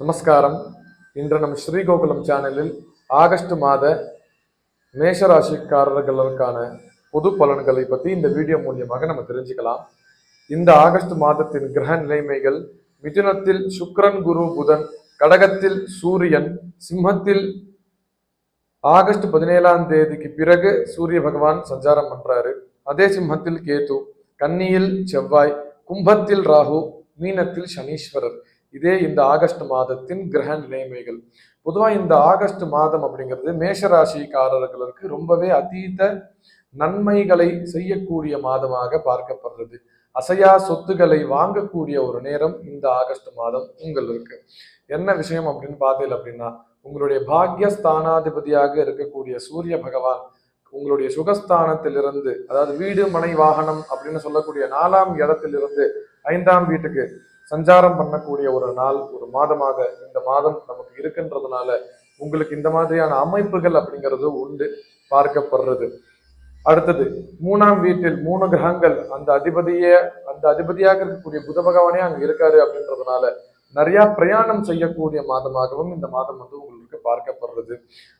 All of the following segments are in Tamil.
நமஸ்காரம். இன்று நம் ஸ்ரீகோகுலம் சேனலில் ஆகஸ்ட் மாத மேஷராசிக்காரர்களுக்கான பொது பலன்களை பற்றி இந்த வீடியோ மூலியமாக நம்ம தெரிஞ்சுக்கலாம். இந்த ஆகஸ்ட் மாதத்தின் கிரக நிலைமைகள் மிதுனத்தில் சுக்ரன் குரு புதன் கடகத்தில் சூரியன் சிம்மத்தில் ஆகஸ்ட் பதினேழாம் தேதிக்கு பிறகு சூரிய பகவான் சஞ்சாரம் பண்றாரு. அதே சிம்மத்தில் கேது கன்னியில் செவ்வாய் கும்பத்தில் ராகு மீனத்தில் சனீஸ்வரர். இதே இந்த ஆகஸ்ட் மாதத்தின் கிரக நிலைமைகள். பொதுவாக இந்த ஆகஸ்ட் மாதம் அப்படிங்கிறது மேஷராசிக்காரர்களுக்கு ரொம்பவே அதீத நன்மைகளை செய்யக்கூடிய மாதமாக பார்க்கப்படுறது. அசையா சொத்துக்களை வாங்கக்கூடிய ஒரு நேரம் இந்த ஆகஸ்ட் மாதம் உங்களுக்கு. என்ன விஷயம் அப்படின்னு பார்த்தீங்க அப்படின்னா உங்களுடைய பாக்ய ஸ்தானாதிபதியாக இருக்கக்கூடிய சூரிய பகவான் உங்களுடைய சுகஸ்தானத்திலிருந்து அதாவது வீடு மனை வாகனம் அப்படின்னு சொல்லக்கூடிய நாலாம் இடத்திலிருந்து ஐந்தாம் வீட்டுக்கு சஞ்சாரம் பண்ணக்கூடிய ஒரு நாள் ஒரு மாதமாக இந்த மாதம் நமக்கு இருக்குன்றதுனால உங்களுக்கு இந்த மாதிரியான அமைப்புகள் அப்படிங்கிறது உண்டு பார்க்கப்படுறது. அடுத்தது மூணாம் வீட்டில் மூணு கிரகங்கள் அந்த அதிபதியே அந்த அதிபதியாக இருக்கக்கூடிய புத பகவானே அங்க இருக்காரு அப்படின்றதுனால நிறைய பிரயாணம் செய்யக்கூடிய மாதமாகவும் இந்த மாதம் வந்து உங்களுக்கு பார்க்கப்படுறது.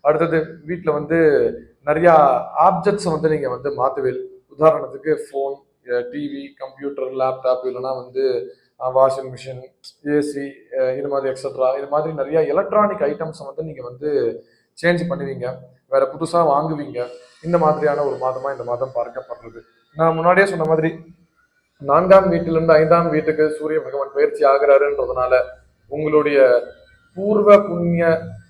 அடுத்தது வீட்டுல வந்து நிறைய ஆப்ஜெக்ட்ஸ் வந்து நீங்க வந்து மாத்துவீல் உதாரணத்துக்கு ஃபோன் டிவி கம்ப்யூட்டர் லேப்டாப் இல்லைன்னா வந்து வாஷிங் மிஷின் ஏசி இது மாதிரி எக்ஸட்ரா இது மாதிரி நிறைய எலக்ட்ரானிக் ஐட்டம்ஸ் வந்து நீங்கள் வந்து சேஞ்ச் பண்ணுவீங்க. வேற புதுசாக வாங்குவீங்க. இந்த மாதிரியான ஒரு மாதமாக இந்த மாதம் பார்க்கப்படுறது. நான் முன்னாடியே சொன்ன மாதிரி நான்காம் வீட்டிலிருந்து ஐந்தாம் வீட்டுக்கு சூரிய பகவான் பயிற்சி ஆகிறாருன்றதுனால உங்களுடைய பூர்வ புண்ணிய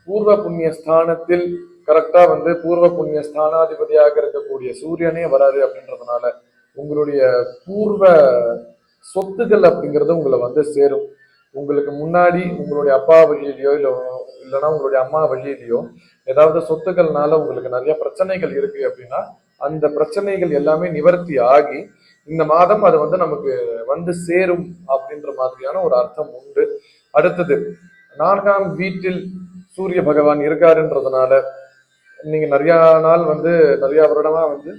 பூர்வ புண்ணிய ஸ்தானத்தில் கரெக்டாக வந்து பூர்வ புண்ணிய ஸ்தானாதிபதியாக இருக்கக்கூடிய சூரியனே வராரு அப்படின்றதுனால உங்களுடைய பூர்வ சொத்துக்கள் அப்படிங்கிறது உங்களை வந்து சேரும். உங்களுக்கு முன்னாடி உங்களுடைய அப்பா வழியிலையோ இல்லை இல்லைன்னா உங்களுடைய அம்மா வழியிலையோ ஏதாவது சொத்துக்கள்னால உங்களுக்கு நிறைய பிரச்சனைகள் இருக்கு அப்படின்னா அந்த பிரச்சனைகள் எல்லாமே நிவர்த்தி ஆகி இந்த மாதம் அது வந்து நமக்கு வந்து சேரும் அப்படின்ற மாதிரியான ஒரு அர்த்தம் உண்டு. அடுத்தது நான்காம் வீட்டில் சூரிய பகவான் இருக்காருன்றதுனால நீங்க நிறைய நாள் வந்து நிறைய வருடமா வந்து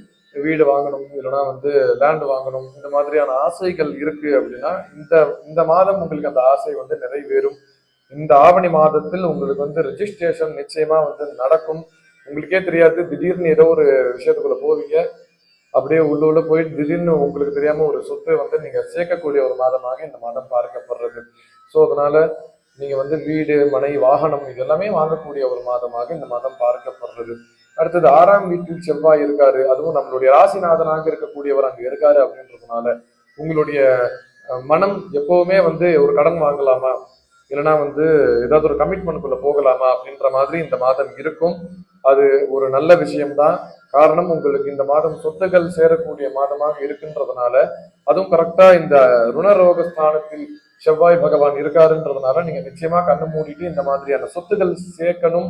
வீடு வாங்கணும் இல்லைன்னா வந்து லேண்ட் வாங்கணும் இந்த மாதிரியான ஆசைகள் இருக்கு அப்படின்னா இந்த இந்த மாதம் உங்களுக்கு அந்த ஆசை வந்து நிறைவேறும். இந்த ஆவணி மாதத்தில் உங்களுக்கு வந்து ரெஜிஸ்ட்ரேஷன் நிச்சயமா வந்து நடக்கும். உங்களுக்கே தெரியாது திடீர்னு ஏதோ ஒரு விஷயத்துக்குள்ள போவீங்க. அப்படியே உள்ள உள்ள போயிட்டு திடீர்னு உங்களுக்கு தெரியாம ஒரு சொத்து வந்து நீங்க சேர்க்கக்கூடிய ஒரு மாதமாக இந்த மாதம் பார்க்கப்படுறது. ஸோ அதனால நீங்க வந்து வீடு மனை வாகனம் இது எல்லாமே வாங்கக்கூடிய ஒரு மாதமாக இந்த மாதம் பார்க்கப்படுறது. அடுத்தது ஆறாம் வீட்டில் செவ்வாய் இருக்காரு. அதுவும் நம்மளுடைய ராசிநாதனாக இருக்கக்கூடியவர் அங்க இருக்காரு அப்படின்றதுனால உங்களுடைய மனம் எப்பவுமே வந்து ஒரு கடன் வாங்கலாமா? இல்லைன்னா வந்து ஏதாவது ஒரு கமிட்மெண்ட்குள்ள போகலாமா? அப்படின்ற மாதிரி இந்த மாதம் இருக்கும். அது ஒரு நல்ல விஷயம்தான். காரணம் உங்களுக்கு இந்த மாதம் சொத்துக்கள் சேரக்கூடிய மாதமாக இருக்கின்றதுனால அதுவும் கரெக்டா இந்த ருணரோக ஸ்தானத்தில் செவ்வாய் பகவான் இருக்காருன்றதுனால நீங்க நிச்சயமா கண்ணு மூடிட்டு இந்த மாதிரியான சொத்துக்கள் சேர்க்கணும்.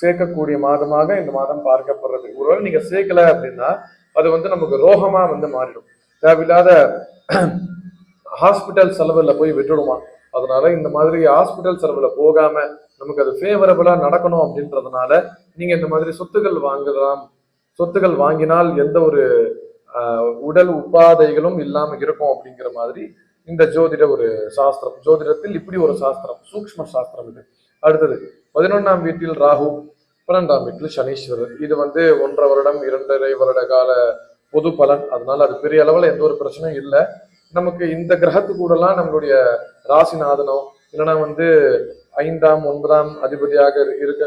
சேர்க்கக்கூடிய மாதமாக இந்த மாதம் பார்க்கப்படுறது. ஒருவேளை நீங்க சேர்க்கல அப்படின்னா அது வந்து நமக்கு ரோகமா வந்து மாறிடும். தேவையில்லாத ஹாஸ்பிட்டல் செலவில் போய் விட்டுடுமா? அதனால இந்த மாதிரி ஹாஸ்பிட்டல் செலவில் போகாம நமக்கு அது ஃபேவரபிளா நடக்கணும் அப்படின்றதுனால நீங்க இந்த மாதிரி சொத்துக்கள் வாங்கலாம். சொத்துக்கள் வாங்கினால் எந்த ஒரு உடல் உபாதைகளும் இல்லாம இருக்கும் அப்படிங்கிற மாதிரி இந்த ஜோதிட ஒரு சாஸ்திரம். ஜோதிடத்தில் இப்படி ஒரு சாஸ்திரம் சூக்ம சாஸ்திரம் இது. அடுத்தது பதினொன்றாம் வீட்டில் ராகு பன்னெண்டாம் வீட்டில் சனீஸ்வரர். இது வந்து ஒன்றரை வருடம் இரண்டரை வருட கால பொது பலன். அதனால அது பெரிய அளவில் எந்த ஒரு பிரச்சனையும் இல்லை. நமக்கு இந்த கிரகத்து கூடலாம் நம்மளுடைய ராசிநாதனோ இல்லைன்னா வந்து ஐந்தாம் ஒன்பதாம் அதிபதியாக இருக்க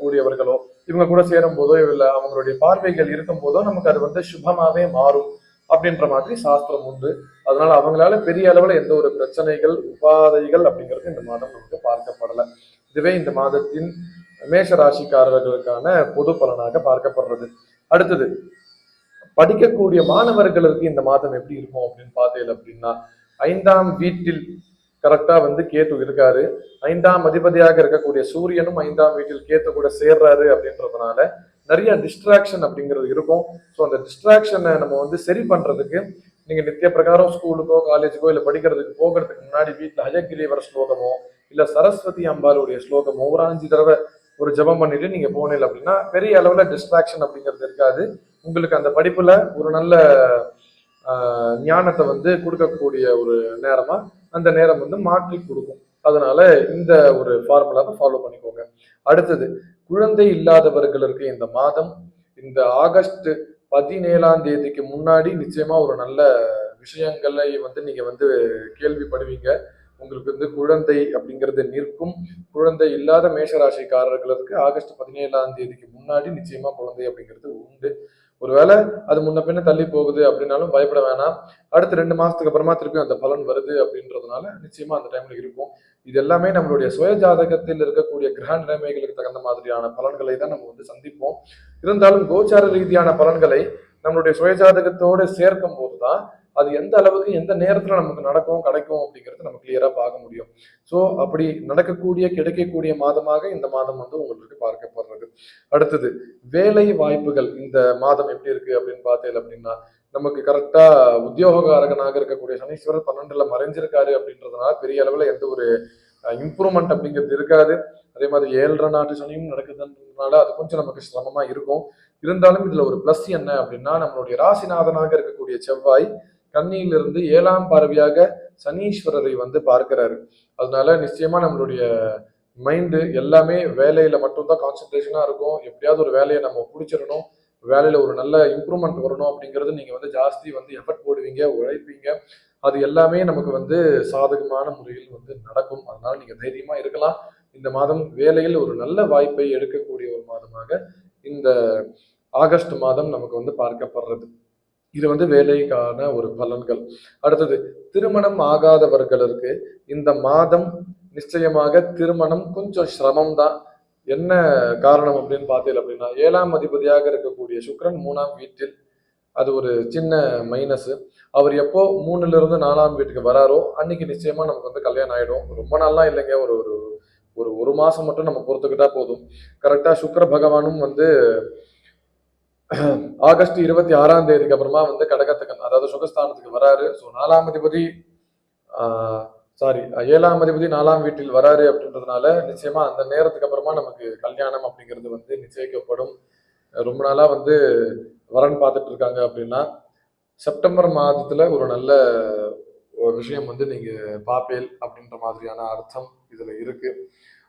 கூடியவர்களோ இவங்க கூட சேரும் போதோ இல்லை அவங்களுடைய பார்வைகள் இருக்கும் போதோ நமக்கு அது வந்து சுபமாவே மாறும் அப்படின்ற மாதிரி சாஸ்திரம் உண்டு. அதனால அவங்களால பெரிய அளவில் எந்த ஒரு பிரச்சனைகள் உபாதைகள் அப்படிங்கிறது இந்த மாதம் நமக்கு பார்க்கப்படலை. இதுவே இந்த மாதத்தின் மேஷ ராசிக்காரர்களுக்கான பொது பலனாக பார்க்கப்படுறது. அடுத்தது படிக்கக்கூடிய மாணவர்களுக்கு இந்த மாதம் எப்படி இருக்கும் அப்படின்னு பார்த்தேன் அப்படின்னா ஐந்தாம் வீட்டில் கரெக்டா வந்து கேத்து இருக்காரு. ஐந்தாம் அதிபதியாக இருக்கக்கூடிய சூரியனும் ஐந்தாம் வீட்டில் கேத்து கூட சேர்றாரு அப்படின்றதுனால நிறைய டிஸ்ட்ராக்ஷன் அப்படிங்கிறது இருக்கும். ஸோ அந்த டிஸ்ட்ராக்ஷனை நம்ம வந்து சரி பண்றதுக்கு நீங்க நித்திய பிரகாரம் ஸ்கூலுக்கோ காலேஜுக்கோ இல்லை படிக்கிறதுக்கு போகிறதுக்கு முன்னாடி வீட்டில் ஹயக்கிரீவர ஸ்லோகமோ இல்ல சரஸ்வதி அம்பாளுடைய ஸ்லோகம் ஒவ்வொரு அஞ்சு தடவை ஒரு ஜபம் பண்ணிட்டு நீங்க போனீங்க அப்படின்னா பெரிய அளவுல டிஸ்ட்ராக்ஷன் அப்படிங்கிறது இருக்காது. உங்களுக்கு அந்த படிப்புல ஒரு நல்ல ஞானத்தை வந்து கொடுக்கக்கூடிய ஒரு நேரமா அந்த நேரம் வந்து மாற்றி கொடுக்கும். அதனால இந்த ஒரு ஃபார்முலாவை ஃபாலோ பண்ணிக்கோங்க. அடுத்தது குழந்தை இல்லாதவர்களுக்கு இந்த மாதம் இந்த ஆகஸ்ட் பதினேழாம் தேதிக்கு முன்னாடி நிச்சயமா ஒரு நல்ல விஷயங்களை வந்து நீங்க வந்து கேள்விப்படுவீங்க. உங்களுக்கு வந்து குழந்தை அப்படிங்கிறது நிற்கும். குழந்தை இல்லாத மேஷராசிக்காரர்களுக்கு ஆகஸ்ட் பதினேழாம் தேதிக்கு முன்னாடி நிச்சயமா குழந்தை அப்படிங்கிறது உண்டு. ஒருவேளை அது முன்ன பின்ன தள்ளி போகுது அப்படின்னாலும் பயப்பட வேணாம். அடுத்த ரெண்டு மாசத்துக்கு அப்புறமா திருப்பி அந்த பலன் வருது அப்படின்றதுனால நிச்சயமா அந்த டைம்ல இருக்கும். இது எல்லாமே நம்மளுடைய சுய ஜாதகத்தில் இருக்கக்கூடிய கிரக நிலைமைகளுக்கு தகுந்த மாதிரியான பலன்களை தான் நம்ம வந்து சந்திப்போம். இருந்தாலும் கோச்சார ரீதியான பலன்களை நம்மளுடைய சுயஜாதகத்தோடு சேர்க்கும் போது தான் அது எந்த அளவுக்கு எந்த நேரத்துல நமக்கு நடக்கும் கிடைக்கும் அப்படிங்கிறது நம்ம கிளியரா பார்க்க முடியும். ஸோ அப்படி நடக்கக்கூடிய கிடைக்கக்கூடிய மாதமாக இந்த மாதம் வந்து உங்களுக்கு பார்க்கப்படுறது. அடுத்தது வேலை வாய்ப்புகள். இந்த மாதம் எப்படி இருக்கு அப்படின்னு பார்த்தேன் அப்படின்னா நமக்கு கரெக்டா உத்தியோகக்காரகனாக இருக்கக்கூடிய சனீஸ்வரர் பன்னெண்டுல மறைஞ்சிருக்காரு அப்படின்றதுனால பெரிய அளவுல எந்த ஒரு இம்ப்ரூவ்மெண்ட் அப்படிங்கிறது இருக்காது. அதே மாதிரி ஏழரை நாட்டு சனியும் நடக்குதுன்றதுனால அது கொஞ்சம் நமக்கு சிரமமா இருக்கும். இருந்தாலும் இதுல ஒரு பிளஸ் என்ன அப்படின்னா நம்மளுடைய ராசிநாதனாக இருக்கக்கூடிய செவ்வாய் கன்னியிலிருந்து ஏழாம் பார்வையாக சனீஸ்வரரை வந்து பார்க்கிறாரு. அதனால நிச்சயமா நம்மளுடைய மைண்டு எல்லாமே வேலையில மட்டும்தான் கான்சென்ட்ரேஷனா இருக்கும். எப்படியாவது ஒரு வேலையை நம்ம பிடிச்சிடணும். வேலையில ஒரு நல்ல இம்ப்ரூவ்மெண்ட் வரணும் அப்படிங்கிறது நீங்க வந்து ஜாஸ்தி வந்து எஃபர்ட் போடுவீங்க உழைப்பீங்க. அது எல்லாமே நமக்கு வந்து சாதகமான முறையில் வந்து நடக்கும். அதனால நீங்க தைரியமா இருக்கலாம். இந்த மாதம் வேலையில் ஒரு நல்ல வாய்ப்பை எடுக்கக்கூடிய ஒரு மாதமாக இந்த ஆகஸ்ட் மாதம் நமக்கு வந்து பார்க்கப்படுறது. இது வந்து வேலைக்கான ஒரு பலன்கள். அடுத்தது திருமணம் ஆகாதவர்களுக்கு இந்த மாதம் நிச்சயமாக திருமணம் கொஞ்சம் சிரமம் தான் என்ன காரணம் அப்படின்னு பார்த்தீங்க அப்படின்னா ஏழாம் அதிபதியாக இருக்கக்கூடிய சுக்ரன் மூணாம் வீட்டில் அது ஒரு சின்ன மைனஸ் அவர் எப்போ மூணுல இருந்து நாலாம் வீட்டுக்கு வராரோ அன்னைக்கு நிச்சயமா நமக்கு வந்து கல்யாணம் ஆயிடும். ரொம்ப நாள்லாம் இல்லைங்க. ஒரு ஒரு ஒரு ஒரு மாசம் மட்டும் நம்ம பொறுத்துக்கிட்டா போதும். கரெக்டா சுக்கர பகவானும் வந்து ஆகஸ்ட் இருபத்தி ஆறாம் தேதிக்கு அப்புறமா வந்து கடகத்துக்கு அதாவது சுகஸ்தானத்துக்கு வராரு. ஸோ நாலாம் அதிபதி சாரி ஏழாம் அதிபதி நாலாம் வீட்டில் வராரு அப்படின்றதுனால நிச்சயமா அந்த நேரத்துக்கு அப்புறமா நமக்கு கல்யாணம் அப்படிங்கிறது வந்து நிச்சயிக்கப்படும். ரொம்ப நாளா வந்து வரன் பார்த்துட்டு இருக்காங்க அப்படின்னா செப்டம்பர் மாதத்துல ஒரு நல்ல ஒரு விஷயம் வந்து நீங்க பாப்பேல் அப்படின்ற மாதிரியான அர்த்தம் இதுல இருக்கு.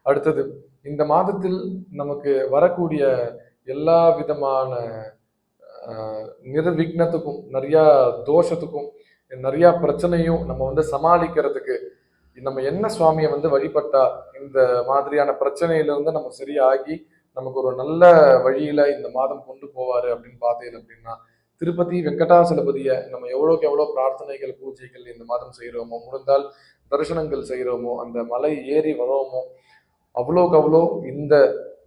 அடுத்தது இந்த மாதத்தில் நமக்கு வரக்கூடிய எல்லா விதமான நிர்விக்னத்துக்கும் நிறையா தோஷத்துக்கும் நிறையா பிரச்சனையும் நம்ம வந்து சமாளிக்கிறதுக்கு நம்ம என்ன சுவாமியை வந்து வழிபட்டா இந்த மாதிரியான பிரச்சனையிலிருந்து நம்ம சரியாகி நமக்கு ஒரு நல்ல வழியில இந்த மாதம் கொண்டு போவாரு அப்படின்னு பார்த்தீங்க அப்படின்னா திருப்பதி வெங்கடாசலபதியை நம்ம எவ்வளோக்கு எவ்வளோ பிரார்த்தனைகள் பூஜைகள் இந்த மாதம் செய்கிறோமோ முடிந்தால் தரிசனங்கள் செய்கிறோமோ அந்த மலை ஏறி வரோமோ அவ்வளோக்கு அவ்வளோ இந்த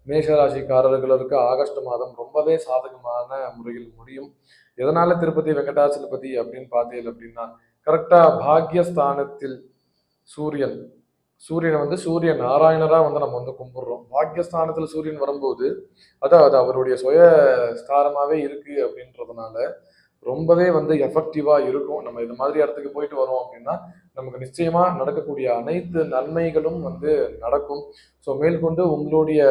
மேஷராசிக்காரர்களுக்கு ஆகஸ்ட் மாதம் ரொம்பவே சாதகமான முறையில் முடியும். எதனால திருப்பதி வெங்கடாச்சலபதி அப்படின்னு பார்த்தீங்க அப்படின்னா கரெக்டா பாக்யஸ்தானத்தில் சூரியன் சூரியனை வந்து சூரிய நாராயணராக வந்து நம்ம வந்து கும்பிடுறோம். பாக்யஸ்தானத்தில் சூரியன் வரும்போது அதான் அது அவருடைய சுய ஸ்தானமாகவே இருக்கு அப்படின்றதுனால ரொம்பவே வந்து எஃபெக்டிவா இருக்கும். நம்ம இந்த மாதிரி இடத்துக்கு போயிட்டு வரோம் அப்படின்னா நமக்கு நிச்சயமா நடக்கக்கூடிய அனைத்து நன்மைகளும் வந்து நடக்கும். ஸோ மேற்கொண்டு உங்களுடைய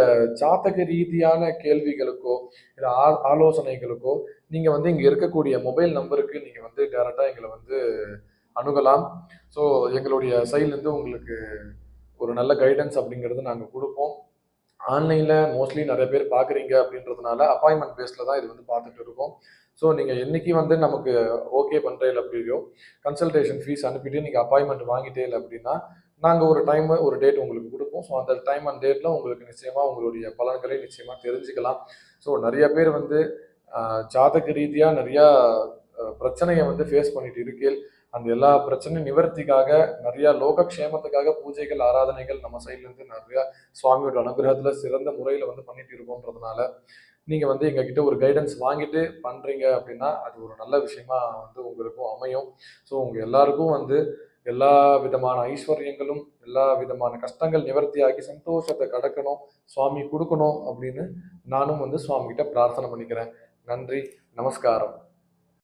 ஜாதக ரீதியான கேள்விகளுக்கோ இல்லை ஆ ஆலோசனைகளுக்கோ நீங்கள் வந்து இங்கே இருக்கக்கூடிய மொபைல் நம்பருக்கு நீங்கள் வந்து டேரெக்டாக எங்களை வந்து அணுகலாம். ஸோ எங்களுடைய சைட்லேருந்து உங்களுக்கு ஒரு நல்ல கைடன்ஸ் அப்படிங்கிறது நாங்கள் கொடுப்போம். ஆன்லைனில் மோஸ்ட்லி நிறைய பேர் பார்க்குறீங்க அப்படின்றதுனால அப்பாயின்மெண்ட் பேஸில் தான் இது வந்து பார்த்துட்டு இருக்கோம். ஸோ நீங்கள் என்றைக்கு வந்து நமக்கு ஓகே பண்ணுறே இல்லை அப்படியோ கன்சல்டேஷன் ஃபீஸ் அனுப்பிட்டு நீங்கள் அப்பாயின்மெண்ட் வாங்கிட்டே இல்லை அப்படின்னா நாங்கள் ஒரு டைம் ஒரு டேட் உங்களுக்கு கொடுப்போம். ஸோ அந்த டைம் அண்ட் டேட்டில் உங்களுக்கு நிச்சயமாக உங்களுடைய பலன்களை நிச்சயமாக தெரிஞ்சுக்கலாம். ஸோ நிறைய பேர் வந்து ஜாதக ரீதியாக நிறையா பிரச்சனையை வந்து ஃபேஸ் பண்ணிட்டு இருக்கேன் அந்த எல்லா பிரச்சனையும் நிவர்த்திக்காக நிறையா லோகக்ஷேமத்துக்காக பூஜைகள் ஆராதனைகள் நம்ம சைட்லேருந்து நிறையா சுவாமியோட அனுகிரகத்தில் சிறந்த முறையில் வந்து பண்ணிட்டு இருக்கோன்றதுனால நீங்கள் வந்து எங்ககிட்ட ஒரு கைடன்ஸ் வாங்கிட்டு பண்ணுறீங்க அப்படின்னா அது ஒரு நல்ல விஷயமா வந்து உங்களுக்கும் அமையும். ஸோ உங்கள் எல்லாருக்கும் வந்து எல்லா விதமான ஐஸ்வர்யங்களும் எல்லா விதமான கஷ்டங்கள் நிவர்த்தியாகி சந்தோஷத்தை கடக்கணும் சுவாமி கொடுக்கணும் அப்படின்னு நானும் வந்து சுவாமிகிட்ட பிரார்த்தனை பண்ணிக்கிறேன். நன்றி நமஸ்காரம்.